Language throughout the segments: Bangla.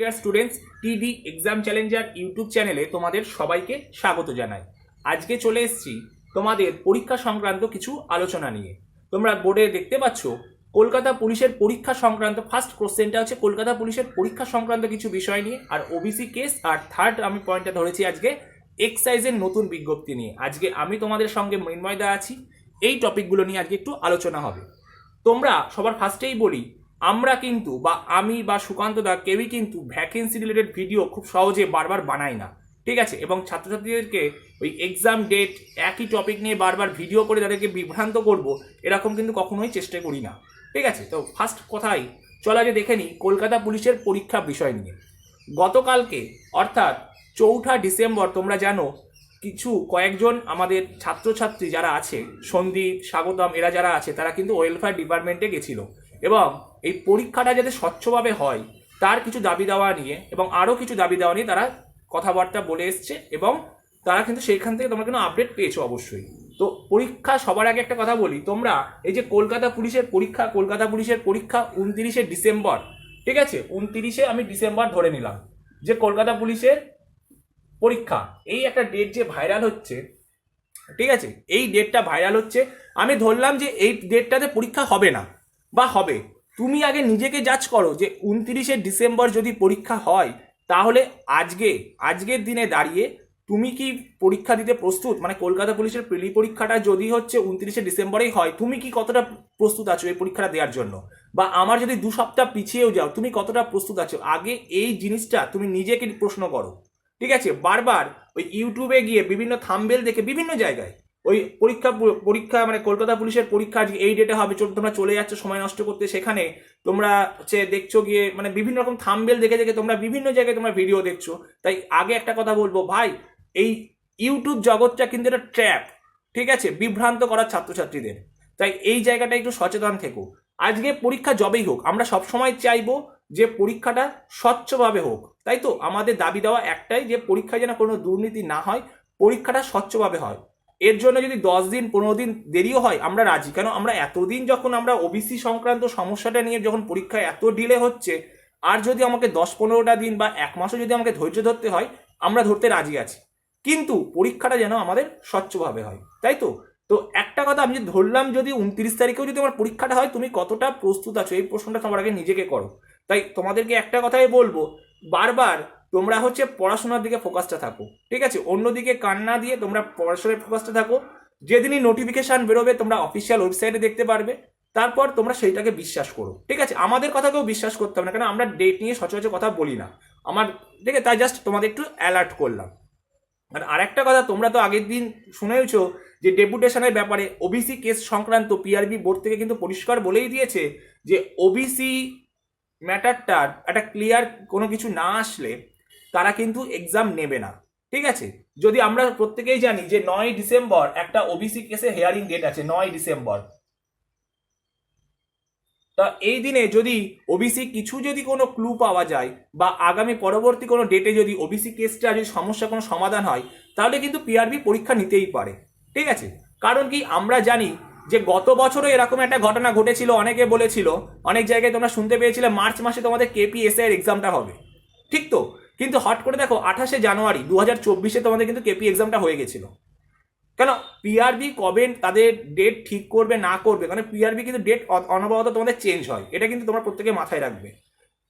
Dear students TD exam challenger YouTube চ্যানেলে তোমাদের সবাইকে স্বাগত জানাই। আজকে চলে এসেছি তোমাদের পরীক্ষা সংক্রান্ত কিছু আলোচনা নিয়ে। তোমরা বোর্ডে দেখতে পাচ্ছ, কলকাতা পুলিশের পরীক্ষা সংক্রান্ত ফার্স্ট কোশ্চেনটা হচ্ছে কলকাতা পুলিশের পরীক্ষা সংক্রান্ত কিছু বিষয় নিয়ে আর ওবিসি কেস আর থার্ড আমি পয়েন্টটা ধরেছি আজকে এক্সাইজের নতুন বিজ্ঞপ্তি নিয়ে। আজকে আমি তোমাদের সঙ্গে মৃন্ময়দা আছি, এই টপিকগুলো নিয়ে আজকে একটু আলোচনা হবে। তোমরা সবার ফার্স্টেই বলি আমরা কিন্তু বা আমি বা সুকান্ত দা কেউই কিন্তু ভ্যাকেন্সি রিলেটেড ভিডিও খুব সহজে বারবার বানাই না। ঠিক আছে? এবং ছাত্রছাত্রীদেরকে ওই এক্সাম ডেট একই টপিক নিয়ে বারবার ভিডিও করে তাদেরকে বিভ্রান্ত করব, এরকম কিন্তু কখনোই চেষ্টা করি না। ঠিক আছে? তো ফার্স্ট কথাই, চলো আগে দেখে নিই কলকাতা পুলিশের পরীক্ষা বিষয় নিয়ে। গতকালকে, অর্থাৎ চৌঠা ডিসেম্বর, তোমরা জানো, কিছু কয়েকজন আমাদের ছাত্রছাত্রী যারা আছে, সন্দীপ, স্বাগতম, এরা যারা আছে, তারা কিন্তু ওয়েলফেয়ার ডিপার্টমেন্টে গেছিল। এবং এই পরীক্ষাটা যাতে স্বচ্ছভাবে হয়, তার কিছু দাবি দেওয়া নিয়ে এবং আরও কিছু দাবি দেওয়া নিয়ে তারা কথাবার্তা বলে এসছে এবং তারা কিন্তু সেইখান থেকে তোমরা কিন্তু আপডেট পেয়েছ অবশ্যই। তো পরীক্ষা সবার আগে একটা কথা বলি, তোমরা এই যে কলকাতা পুলিশের পরীক্ষা, কলকাতা পুলিশের পরীক্ষা উনত্রিশে ডিসেম্বর, ঠিক আছে? উনত্রিশে আমি ডিসেম্বর ধরে নিলাম যে কলকাতা পুলিশের পরীক্ষা, এই একটা ডেট যে ভাইরাল হচ্ছে, ঠিক আছে? এই ডেটটা ভাইরাল হচ্ছে, আমি ধরলাম যে এই ডেটটাতে পরীক্ষা হবে না। বা হবে। তুমি আগে নিজেকে জাজ করো যে উনত্রিশে ডিসেম্বর যদি পরীক্ষা হয়, তাহলে আজকে, আজকের দিনে দাঁড়িয়ে তুমি কি পরীক্ষা দিতে প্রস্তুত? মানে কলকাতা পুলিশের প্রিলি পরীক্ষাটা যদি হচ্ছে উনত্রিশে ডিসেম্বরেই হয়, তুমি কি কতটা প্রস্তুত আছো এই পরীক্ষাটা দেওয়ার জন্য? বা আমার যদি দু সপ্তাহ পিছিয়েও যাও, তুমি কতটা প্রস্তুত আছো? আগে এই জিনিসটা তুমি নিজেকে প্রশ্ন করো। ঠিক আছে? বারবার ওই ইউটিউবে গিয়ে বিভিন্ন থাম্বেল দেখে বিভিন্ন জায়গায় ওই পরীক্ষা পরীক্ষা মানে কলকাতা পুলিশের পরীক্ষা এই ডেটে হবে তোমরা চলে যাচ্ছ সময় নষ্ট করতে সেখানে। তোমরা হচ্ছে দেখছ গিয়ে মানে বিভিন্ন রকম থামবেল দেখে দেখে তোমরা বিভিন্ন জায়গায় তোমরা ভিডিও দেখছ। তাই আগে একটা কথা বলব, ভাই, এই ইউটিউব জগৎটা কিন্তু একটা ট্র্যাপ ঠিক আছে? বিভ্রান্ত করার ছাত্রছাত্রীদের। তাই এই জায়গাটা একটু সচেতন থেকো। আজকে পরীক্ষা জবেই হোক, আমরা সবসময় চাইব যে পরীক্ষাটা স্বচ্ছভাবে হোক। তাই তো? আমাদের দাবি দেওয়া একটাই যে পরীক্ষায় যেন কোনো দুর্নীতি না হয়, পরীক্ষাটা স্বচ্ছভাবে হয়। এর জন্য যদি দশ দিন, পনেরো দিন দেরিও হয়, আমরা রাজি। কেন? আমরা এতদিন যখন আমরা ওবিসি সংক্রান্ত সমস্যাটা নিয়ে যখন পরীক্ষায় এত ডিলে হচ্ছে, আর যদি আমাকে দশ পনেরোটা দিন বা এক মাসও যদি আমাকে ধৈর্য ধরতে হয়, আমরা ধরতে রাজি আছি। কিন্তু পরীক্ষাটা যেন আমাদের স্বচ্ছভাবে হয়, তাই তো? তো একটা কথা আমি ধরলাম, যদি উনত্রিশ তারিখেও যদি আমার পরীক্ষাটা হয়, তুমি কতটা প্রস্তুত আছো? এই প্রশ্নটা তোমার আগে নিজেকে করো। তাই তোমাদেরকে একটা কথাই বলব, বারবার তোমরা হচ্ছে পড়াশোনার দিকে ফোকাসটা থাকো, ঠিক আছে? অন্যদিকে কান্না দিয়ে তোমরা পড়াশোনার ফোকাসটা থাকো। যেদিনই নোটিফিকেশান বেরোবে, তোমরা অফিসিয়াল ওয়েবসাইটে দেখতে পারবে। তারপর তোমরা সেইটাকে বিশ্বাস করো, ঠিক আছে? আমাদের কথাকেও বিশ্বাস করতে হবে না কারণ আমরা ডেট নিয়ে সচরাচর কথা বলি না। আমার, ঠিক আছে? তাই জাস্ট তোমাদের একটু অ্যালার্ট করলাম। আর আরেকটা কথা, তোমরা তো আগের দিন শুনেওছো যে ডেপুটেশনের ব্যাপারে ওবিসি কেস সংক্রান্ত পিআরবি বোর্ড থেকে কিন্তু পরিষ্কার বলেই দিয়েছে যে ওবিসি ম্যাটারটার একটা ক্লিয়ার কোনো কিছু না আসলে তারা কিন্তু এক্সাম নেবে না। ঠিক আছে? যদি আমরা প্রত্যেকেই জানি যে নয় ডিসেম্বর একটা ওবিসি কেসে হেয়ারিং ডেট আছে, নয় ডিসেম্বর। তা এই দিনে যদি ওবিসি কিছু যদি কোনো ক্লু পাওয়া যায় বা আগামী পরবর্তী কোনো ডেটে যদি ওবিসি কেসটা যদি সমস্যা কোনো সমাধান হয়, তাহলে কিন্তু পিআরবি পরীক্ষা নিতেই পারে। ঠিক আছে? কারণ কি আমরা জানি যে গত বছরও এরকম একটা ঘটনা ঘটেছিল, অনেকে বলেছিল, অনেক জায়গায় তোমরা শুনতে পেয়েছিলে, মার্চ মাসে তোমাদের কেপিএসআই এর এক্সামটা হবে। ঠিক তো? কিন্তু হট করে দেখো, আঠাশে জানুয়ারি দু হাজার চব্বিশে তোমাদের কিন্তু কেপি এক্সামটা হয়ে গেছিল। কেন? পিআরবি কবে তাদের ডেট ঠিক করবে, না করবে? কারণ পিআরবি কিন্তু ডেট অনবরত তোমাদের চেঞ্জ হয়। এটা কিন্তু তোমরা প্রত্যেকে মাথায় রাখবে।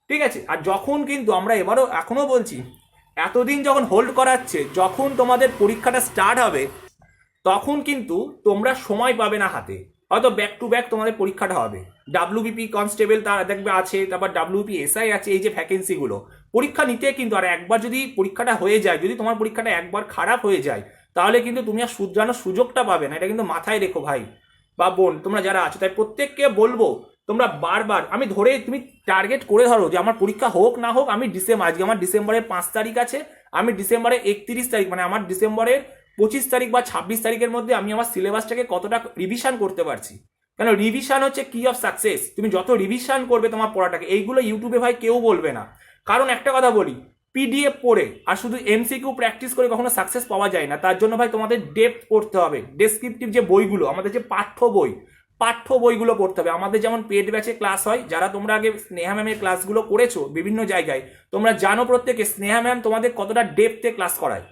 ঠিক আছে? আর যখন কিন্তু আমরা এবারও এখনও বলছি, এতদিন যখন হোল্ড করাচ্ছে, যখন তোমাদের পরীক্ষাটা স্টার্ট হবে, তখন কিন্তু তোমরা সময় পাবে না হাতে। হয়তো ব্যাক টু ব্যাক তোমাদের পরীক্ষাটা হবে। ডাব্লিউবিপি কনস্টেবল তার দেখবে আছে, তারপর ডাব্লিউপি এসআই আছে, এই যে ভ্যাকেন্সিগুলো পরীক্ষা নিতে কিন্তু, আর একবার যদি পরীক্ষাটা হয়ে যায়, যদি তোমার পরীক্ষাটা একবার খারাপ হয়ে যায়, তাহলে কিন্তু তুমি আর শুধরানোর সুযোগটা পাবে না। এটা কিন্তু মাথায় রেখো ভাই বা বোন, তোমরা যারা আছো, তাই প্রত্যেককে বলব, তোমরা বারবার, আমি ধরে, তুমি টার্গেট করে ধরো যে আমার পরীক্ষা হোক না হোক, আমি ডিসেম্বর আজকে আমার ডিসেম্বরের পাঁচ তারিখ আছে, আমি ডিসেম্বরের একত্রিশ তারিখ মানে আমার ডিসেম্বরের পঁচিশ তারিখ বা ছাব্বিশ তারিখের মধ্যে আমি আমার সিলেবাসটাকে কতটা রিভিশন করতে পারছি? কেন রিভিশন হচ্ছে কি অফ সাকসেস তুমি যত রিভিশন করবে তোমার পড়াটাকে, এইগুলো ইউটিউবে ভাই কেউ বলবে না। কারণ একটা কথা বলি পিডিএফ পড়ে আর শুধু এমসিকিউ প্র্যাকটিস করে কখনো সাকসেস পাওয়া যায় না। তার জন্য ভাই তোমাদের ডেপথ পড়তে হবে। ডেসক্রিপটিভ যে বইগুলো, আমাদের যে পাঠ্য বই, পাঠ্য বইগুলো পড়তে হবে। আমাদের যেমন পেড ব্যাচে ক্লাস হয়, যারা তোমরা আগে স্নেহা ম্যামের ক্লাসগুলো করেছ বিভিন্ন জায়গায়, তোমরা জানো প্রত্যেকে, স্নেহা ম্যাম তোমাদের কতটা ডেপথে ক্লাস করায়।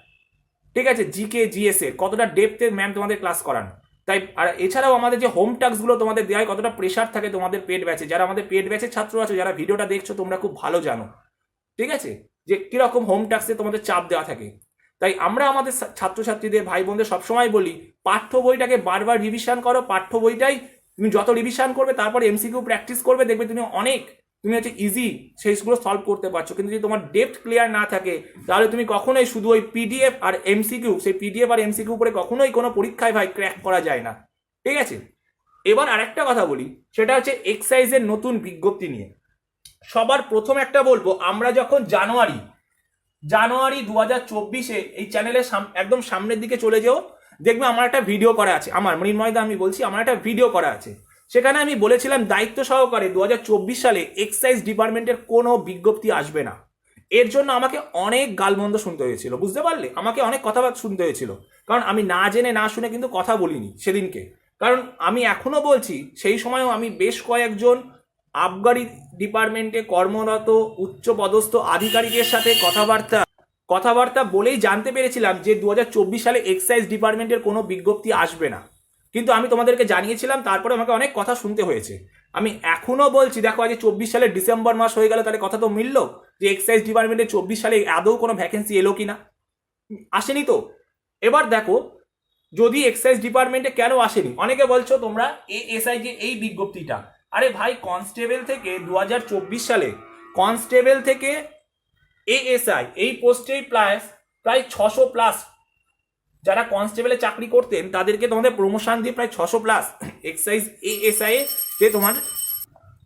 ঠিক আছে জিকে জিএস এর কতটা ডেপথে ম্যাম তোমাদের ক্লাস করান। তাই, আর এছাড়াও আমাদের যে হোম টাস্কগুলো তোমাদের দেওয়া হয় কতটা প্রেশার থাকে তোমাদের পেড ব্যাচে। যারা আমাদের পেড ব্যাচের ছাত্র আছো, যারা ভিডিওটা দেখছ, তোমরা খুব ভালো জানো। ঠিক আছে? যে কীরকম হোম টাস্কে তোমাদের চাপ দেওয়া থাকে। তাই আমরা আমাদের ছাত্রছাত্রীদের ভাই বোনদের সবসময় বলি, পাঠ্য বইটাকে বারবার রিভিশন করো, পাঠ্য বইটাই তুমি যত রিভিশন করবে, তারপর এমসিকিউ প্র্যাকটিস করবে, দেখবে তুমি অনেক তুমি হচ্ছে ইজি সেইগুলো সলভ করতে পারছ। কিন্তু যদি তোমার ডেপথ ক্লিয়ার না থাকে, তাহলে তুমি কখনোই শুধু ওই পিডিএফ আর এমসিকিউ সেই পিডিএফ আর এমসিকিউ উপরে কখনোই কোনো পরীক্ষায় ভাই ক্র্যাক করা যায় না। ঠিক আছে? এবার আরেকটা কথা বলি, সেটা হচ্ছে এক্সাইজের নতুন বিজ্ঞপ্তি নিয়ে। সবার প্রথম একটা বলব, আমরা যখন জানুয়ারি জানুয়ারি দু হাজার চব্বিশে এই চ্যানেলের একদম সামনের দিকে চলে যেও, দেখবে আমার একটা ভিডিও করা আছে। আমার, মৃন্ময়দা আমি বলছি, আমার একটা ভিডিও করা আছে। সেখানে আমি বলেছিলাম দায়িত্ব সহকারে দু হাজার চব্বিশ সালে এক্সাইজ ডিপার্টমেন্টের কোনো বিজ্ঞপ্তি আসবে না। এর জন্য আমাকে অনেক গালমন্দ শুনতে হয়েছিল, বুঝতে পারলে? আমাকে অনেক কথাবার্তা শুনতে হয়েছিল। কারণ আমি না জেনে, না শুনে কিন্তু কথা বলিনি সেদিনকে। কারণ আমি এখনও বলছি, সেই সময়ও আমি বেশ কয়েকজন আবগারি ডিপার্টমেন্টে কর্মরত উচ্চ পদস্থ আধিকারিকের সাথে কথাবার্তা কথাবার্তা বলেই জানতে পেরেছিলাম যে দু হাজার চব্বিশ সালে এক্সাইজ ডিপার্টমেন্টের কোনো বিজ্ঞপ্তি আসবে না। কিন্তু আমি তোমাদেরকে জানিয়েছিলাম, তারপরে আমাকে অনেক কথা শুনতে হয়েছে। আমি এখনও বলছি, দেখো, আজ চব্বিশ সালের ডিসেম্বর মাস হয়ে গেল, তাহলে কথা তো মিলল যে এক্সাইজ ডিপার্টমেন্টে চব্বিশ সালে আদৌ কোনো ভ্যাকেন্সি এলো কি না আসেনি তো। এবার দেখো, যদি এক্সাইজ ডিপার্টমেন্টে কেন আসেনি? অনেকে বলছো তোমরা এ এসআই যে এই বিজ্ঞপ্তিটা। আরে ভাই কনস্টেবল থেকে দু হাজার চব্বিশ সালে কনস্টেবল থেকে এএসআই এই পোস্টেই প্রায় প্রায় ছশো প্লাস যারা কনস্টেবলে চাকরি করতেন, তাদেরকে তোমাদের প্রমোশন দিয়ে প্রায় ছশো প্লাস এক্সাইজ এএসআই তে তোমার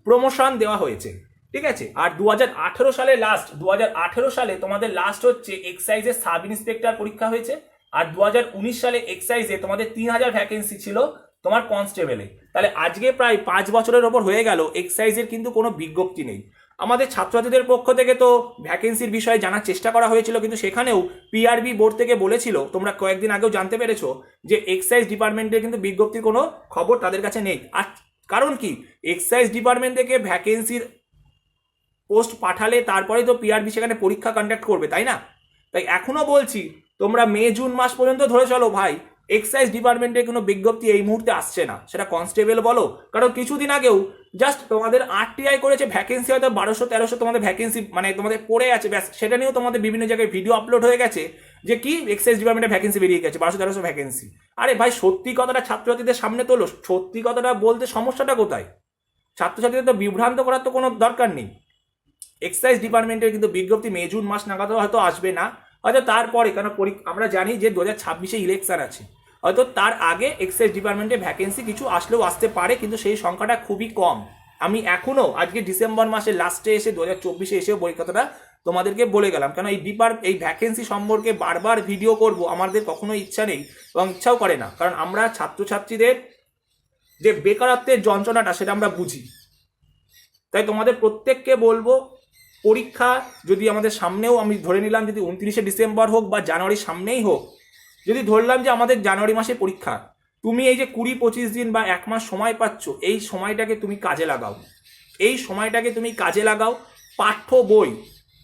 প্রমোশন দেওয়া হয়েছে। ঠিক আছে? আর দু হাজার আঠারো সালে লাস্ট দু হাজার আঠারো সালে তোমাদের লাস্ট হচ্ছে এক্সাইজের সাব ইন্সপেক্টর পরীক্ষা হয়েছে। আর দু হাজার উনিশ সালে এক্সাইজে তোমাদের তিন হাজার ভ্যাকেন্সি ছিল তোমার কনস্টেবলে তাহলে আজকে প্রায় পাঁচ বছরের ওপর হয়ে গেল এক্সাইজের কিন্তু কোনো বিজ্ঞপ্তি নেই। আমাদের ছাত্রছাত্রীদের পক্ষ থেকে তো ভ্যাকেন্সির বিষয়ে জানার চেষ্টা করা হয়েছিল, কিন্তু সেখানেও পিআরবি বোর্ড থেকে বলেছিল, তোমরা কয়েকদিন আগেও জানতে পেরেছ, যে এক্সাইজ ডিপার্টমেন্টের কিন্তু বিজ্ঞপ্তির কোনো খবর তাদের কাছে নেই। আর কারণ কি? এক্সাইজ ডিপার্টমেন্ট থেকে ভ্যাকেন্সির পোস্ট পাঠালে তারপরে তো পিআরবি সেখানে পরীক্ষা কন্ডাক্ট করবে, তাই না? তাই এখনও বলছি, তোমরা মে, জুন মাস পর্যন্ত ধরে চলো ভাই। এক্সাইজ ডিপার্টমেন্টের কোনো বিজ্ঞপ্তি এই মুহূর্তে আসছে না। সেটা কনস্টেবল বলো, কারণ কিছুদিন আগেও জাস্ট তোমাদের আরটিআই করেছে ভ্যাকেন্সি হয়তো বারোশো, তেরোশো তোমাদের ভ্যাকেন্সি মানে তোমাদের পড়ে আছে, ব্যাস, সেটা নিয়েও তোমাদের বিভিন্ন জায়গায় ভিডিও আপলোড হয়ে গেছে যে কি এক্সাইজ ডিপার্টমেন্টের ভ্যাকেন্সি বেরিয়ে গেছে, বারোশো, তেরোশো ভ্যাকেন্সি আরে ভাই, সত্যি কথাটা ছাত্রছাত্রীদের সামনে তোলো, সত্যি কথাটা বলতে সমস্যাটা কোথায়? ছাত্রছাত্রীদের তো বিভ্রান্ত করার তো কোনো দরকার নেই। এক্সাইজ ডিপার্টমেন্টের কিন্তু বিজ্ঞপ্তি মে, জুন মাস নাগাদ হয়তো আসবে না, হয়তো তারপরে পরী- আমরা জানি যে দু হাজার ছাব্বিশে ইলেকশন আছে। হয়তো তার আগে এক্সাইজ ডিপার্টমেন্টে ভ্যাকেন্সি কিছু আসলেও আসতে পারে, কিন্তু সেই সংখ্যাটা খুবই কম। আমি এখনও আজকে ডিসেম্বর মাসের লাস্টে এসে দু হাজার চব্বিশে এসেও বই কথাটা তোমাদেরকে বলে গেলাম। কেন এই ডিপার এই ভ্যাকেন্সি সম্পর্কে বারবার ভিডিও করব, আমাদের কখনো ইচ্ছা নেই এবং ইচ্ছাও করে না। কারণ আমরা ছাত্রছাত্রীদের যে বেকারত্বের যন্ত্রণাটা সেটা আমরা বুঝি। তাই তোমাদের প্রত্যেককে বলব, পরীক্ষা যদি আমাদের সামনেও আমি ধরে নিলাম যদি উনত্রিশে ডিসেম্বর হোক বা জানুয়ারির সামনেই হোক যদি ধরলাম যে আমাদের জানুয়ারি মাসে পরীক্ষা, তুমি এই যে কুড়ি পঁচিশ দিন বা এক মাস সময় পাচ্ছ, এই সময়টাকে তুমি কাজে লাগাও। এই সময়টাকে তুমি কাজে লাগাও। পাঠ্য বই,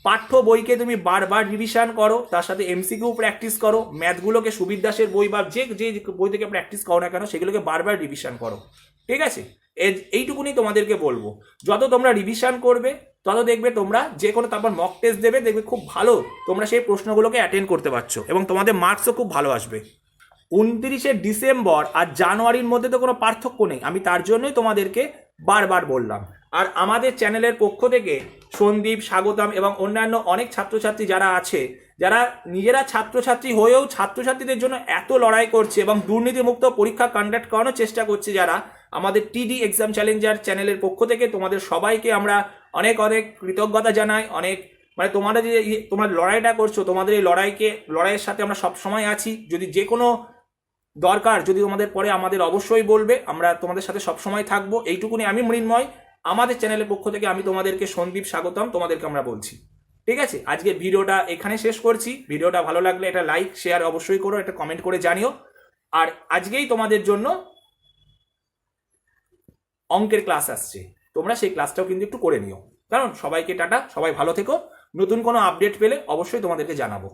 পাঠ্য বইকে তুমি বারবার রিভিশন করো, তার সাথে এমসিকিউ প্র্যাকটিস করো ম্যাথগুলোকে সুবির দাসের বই বা যে যে বই থেকে প্র্যাকটিস করো না কেন, সেগুলোকে বারবার রিভিশন করো। ঠিক আছে? এইটুকুনি তোমাদেরকে বলব। যত তোমরা রিভিশন করবে, তত দেখবে তোমরা যে কোনো তারপর মক টেস্ট দেবে, দেখবে খুব ভালো তোমরা সেই প্রশ্নগুলোকে অ্যাটেন্ড করতে পারছ এবং তোমাদের মার্কসও খুব ভালো আসবে। উনত্রিশে ডিসেম্বর আর জানুয়ারির মধ্যে তো কোনো পার্থক্য নেই। আমি তার জন্যই তোমাদেরকে বারবার বললাম। আর আমাদের চ্যানেলের পক্ষ থেকে সন্দীপ, স্বাগতম এবং অন্যান্য অনেক ছাত্রছাত্রী যারা আছে, যারা নিজেরা ছাত্রছাত্রী হয়েও ছাত্রছাত্রীদের জন্য এত লড়াই করছে এবং দুর্নীতিমুক্ত পরীক্ষা কন্ডাক্ট করানোর চেষ্টা করছে যারা আমাদের টিডি এক্সাম চ্যালেঞ্জার চ্যানেলের পক্ষ থেকে তোমাদের সবাইকে আমরা অনেক অনেক কৃতজ্ঞতা জানাই, অনেক মানে তোমরা যে তোমরা লড়াইটা করছ, তোমাদের এই লড়াইকে লড়াইয়ের সাথে আমরা সব সময় আছি। যদি যে কোনো দরকার, যদি তোমাদের পরে আমাদের অবশ্যই বলবে, আমরা তোমাদের সাথে সব সময় থাকব। এইটুকুনি আমি মৃন্ময়। আমাদের চ্যানেলের পক্ষ থেকে আমি তোমাদেরকে সন্দীপ স্বাগতম, তোমাদেরকে আমরা বলছি। ঠিক আছে? আজকে ভিডিওটা এখানে শেষ করছি। ভিডিওটা ভালো লাগলে এটা লাইক, শেয়ার অবশ্যই করো এটা কমেন্ট করে জানিও। আর আজকেই তোমাদের জন্য অঙ্কের ক্লাস আসছে। তোমরা সেই ক্লাসটাও কিন্তু একটু করে নিও। কারণ সবাইকে টাটা, সবাই ভালো থেকো। নতুন কোনো আপডেট পেলে অবশ্যই তোমাদেরকে জানাব।